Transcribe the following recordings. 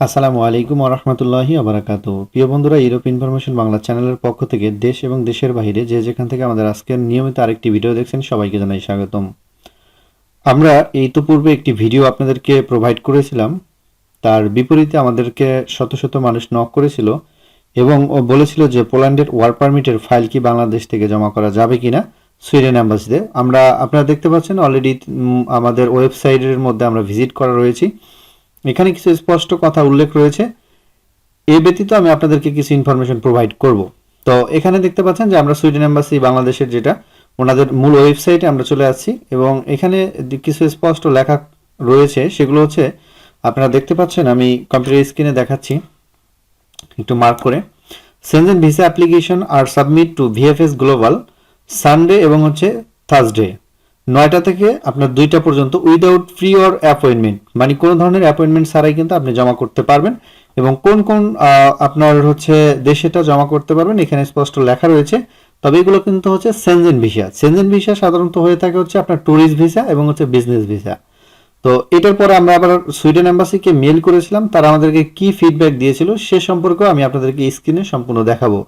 আসসালামু আলাইকুম ওরহমতুল্লাহি আবরাকাত প্রিয় বন্ধুরা ইউরোপ ইনফরমেশন বাংলা চ্যানেলের পক্ষ থেকে দেশ এবং দেশের বাইরে যে যেখান থেকে আমাদের আজকের নিয়মিত আরেকটি ভিডিও দেখছেন, সবাইকে জানাই স্বাগতম। আমরা এই তো পূর্বে একটি ভিডিও আপনাদেরকে প্রোভাইড করেছিলাম। তার বিপরীতে আমাদেরকে শত শত মানুষ নক করেছিল এবং ও বলেছিল যে পোল্যান্ডের ওয়ার পারমিটের ফাইল কি বাংলাদেশ থেকে জমা করা যাবে কিনা সুইডেন অ্যাম্বাসিতে আমরা, আপনারা দেখতে পাচ্ছেন অলরেডি আমাদের ওয়েবসাইটের মধ্যে আমরা ভিজিট করা রয়েছি। এখানে কিছু স্পষ্ট কথা উল্লেখ রয়েছে। এ ব্যতীত আমি আপনাদেরকে কিছু ইনফরমেশন প্রোভাইড করব। তো এখানে দেখতে পাচ্ছেন যে আমরা সুইডেন এম্বাসি বাংলাদেশের যেটা, ওনাদের মূল ওয়েবসাইটে আমরা চলে আসছি এবং এখানে কিছু স্পষ্ট লেখা রয়েছে। সেগুলো হচ্ছে, আপনারা দেখতে পাচ্ছেন, আমি কম্পিউটার স্ক্রিনে দেখাচ্ছি, একটু মার্ক করে। Schengen visa application R submit to VFS global Sunday এবং হচ্ছে থার্সডে নয়টা থেকে আপনার দুইটা পর্যন্ত উইদাউট ফ্রি অর অ্যাপয়েন্টমেন্ট মানে কোনো ধরনের অ্যাপয়েন্টমেন্ট ছাড়াই কিন্তু আপনি জমা করতে পারবেন এবং কোন কোন আপনার হচ্ছে দেশেটা জমা করতে পারবেন, এখানে স্পষ্ট লেখা রয়েছে। তবে এগুলো কিন্তু হচ্ছে সেনজেন ভিসা সেনজেন ভিসা সাধারণত হয়ে থাকে হচ্ছে আপনার ট্যুরিস্ট ভিসা এবং হচ্ছে বিজনেস ভিসা তো এটার পরে আমরা আবার সুইডেন এম্বাসিকে মেল করেছিলাম, তারা আমাদেরকে কি ফিডব্যাক দিয়েছিল সে সম্পর্কেও আমি আপনাদেরকে স্ক্রিনে সম্পূর্ণ দেখাবো।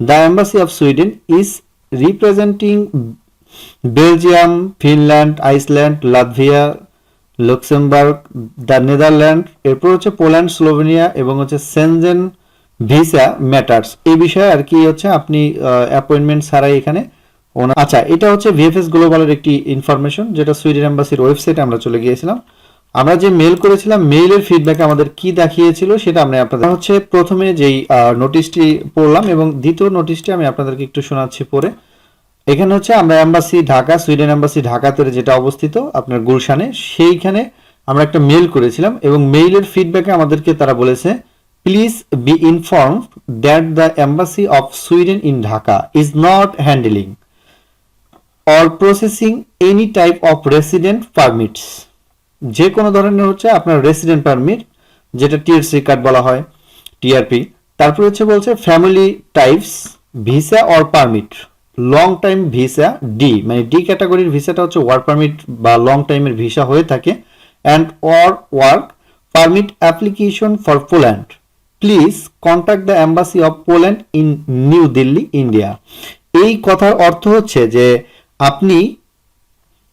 The embassy of Sweden is representing Belgium, Finland, Iceland Latvia Luxembourg, the Netherland, এরপর হচ্ছে পোল্যান্ড, স্লোভেনিয়া এবং হচ্ছে সেনজেন ভিসা ম্যাটার্স। এই বিষয়ে আর কি হচ্ছে, আপনি অ্যাপয়েন্টমেন্ট ছাড়াই এখানে আচ্ছা এটা হচ্ছে ভিএফএস গ্লোবালের একটি ইনফরমেশন যেটা সুইডেন এম্বাসির ওয়েবসাইটে আমরা চলে গিয়েছিলাম। আমরা যে মেল করেছিলাম মেইলের ফিডব্যাক আমাদের কি দেখিয়েছিল সেটা আমরা আপনাদের হচ্ছে প্রথমে যেই নোটিশটি পড়লাম এবং দ্বিতীয় নোটিশটি আমি আপনাদেরকে একটু শোনাচ্ছি পরে। এখানে হচ্ছে আমরা এম্বাসি ঢাকা সুইডেন এম্বাসি ঢাকাতে যেটা অবস্থিত, আপনার গুলশানে, সেইখানে আমরা একটা মেল করেছিলাম এবং মেইলের ফিডব্যাকে আমাদেরকে তারা বলেছে please be inform that the embassy of Sweden in Dhaka is not handling or processing any type of resident permits যে কোনো ধরনের হচ্ছে আপনার রেসিডেন্ট পারমিট যেটা টিআরসি কার্ড বলা হয় টিআরপি তারপর হচ্ছে বলছে family types visa or permit long time visa D মানে ডি ক্যাটাগরির ভিসাটা হচ্ছে ওয়ার্ক পারমিট বা লং টাইমের ভিসা হয়ে থাকে and or work permit application for Poland please contact the embassy of Poland in New Delhi India এই কথার অর্থ হচ্ছে যে আপনি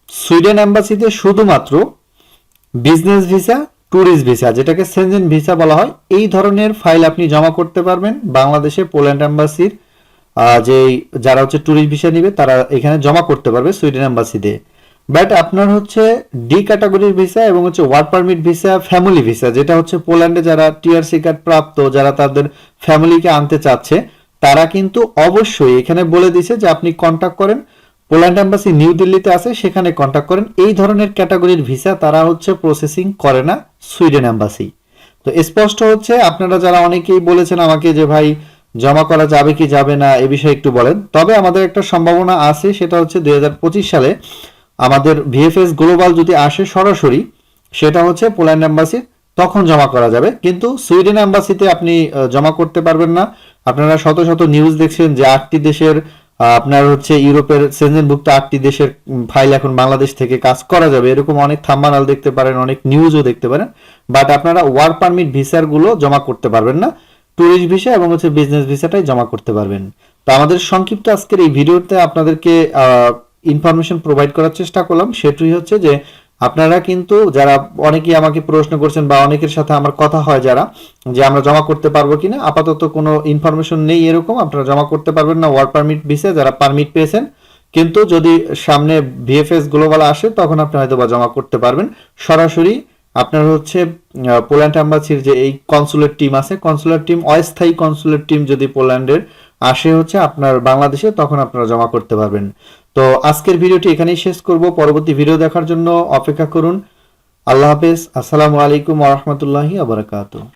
সুইডেন অ্যাম্বাসিতে শুধুমাত্র বিজনেস ভিসা ট্যুরিস্ট ভিসা যেটাকে সেনজেন ভিসা বলা হয়, এই ধরনের ফাইল আপনি জমা করতে পারবেন বাংলাদেশে পোল্যান্ড এম্বাসির যে যারা হচ্ছে ট্যুরিস্ট ভিসা নিবে, তারা এখানে জমা করতে পারবে সুইডেন এম্বাসিতে বাট আপনার হচ্ছে ডি ক্যাটাগরির ভিসা এবং হচ্ছে work permit visa family visa যেটা হচ্ছে পোল্যান্ডে যারা টিআরসি কার্ড প্রাপ্ত, যারা তাদের ফ্যামিলিকে আনতে চাচ্ছে, তারা কিন্তু অবশ্যই এখানে বলে দিছে যে আপনি কন্ট্যাক্ট করেন। পোল্যান্ড এম্বাসি নিউ দিল্লিতে আছে, সেখানে কন্ট্যাক্ট করেন। এই ধরনের ক্যাটাগরির ভিসা তারা হচ্ছে প্রসেসিং করে না সুইডেন এম্বাসি তো স্পষ্ট হচ্ছে, আপনারা যারা অনেকেই বলেছেন আমাকে যে ভাই জমা করা যাবে কি যাবে না এ বিষয়ে একটু বলেন। তবে আমাদের একটা সম্ভাবনা আছে, সেটা হচ্ছে দুই হাজার পঁচিশ সালে আমাদের ভিএফএস গ্লোবাল যদি আসে সরাসরি, সেটা হচ্ছে পোল্যান্ড এম্বাসি, তখন জমা করা যাবে। কিন্তু সুইডেন এম্বাসিতে আপনি জমা করতে পারবেন না। আপনারা শত শত নিউজ দেখছেন যে আটটি দেশের আপনার হচ্ছে ইউরোপের সেনজেনভুক্ত আটটি দেশের ফাইল এখন বাংলাদেশ থেকে কাজ করা যাবে। এরকম অনেক থাম্বানাল দেখতে পারেন, অনেক নিউজও দেখতে পারেন। বাট আপনারা ওয়ার্ক পারমিট ভিসারগুলো জমা করতে পারবেন না। ট্যুরিস্ট ভিসা এবং হচ্ছে বিজনেস ভিসাটাই জমা করতে পারবেন। তো আমাদের সংক্ষিপ্ত আজকের এই ভিডিওতে আপনাদেরকে ইনফরমেশন প্রোভাইড করার চেষ্টা করলাম। সেটাই হচ্ছে যে আপনারা কিন্তু যারা অনেকেই আমাকে প্রশ্ন করছেন বা অনেকের সাথে আমার কথা হয় যারা, যে আমরা জমা করতে পারব কিনা, আপাতত কোনো ইনফরমেশন নেই এরকম, আপনারা জমা করতে পারবেন না ওয়ার্ক পারমিট ভিসা যারা পারমিট পেয়েছেন। কিন্তু যদি সামনে ভিএফএস গ্লোবাল আসে, তখন আপনি হয়তো বা জমা করতে পারবেন। সরাসরি আপনার হচ্ছে পোল্যান্ড অ্যাম্বাসির যে এই কনসুলেট টিম আছে কনসুলেট টিম, অস্থায়ী কনসুলেট টিম যদি পোল্যান্ডের আসে হচ্ছে আপনার বাংলাদেশে, তখন আপনারা জমা করতে পারবেন। তো আজকের ভিডিওটি এখানেই শেষ করব। পরবর্তী ভিডিও দেখার জন্য অপেক্ষা করুন। আল্লাহ হাফেজ। আসসালামু আলাইকুম ওয়া রাহমাতুল্লাহি ওয়া বারাকাতুহু।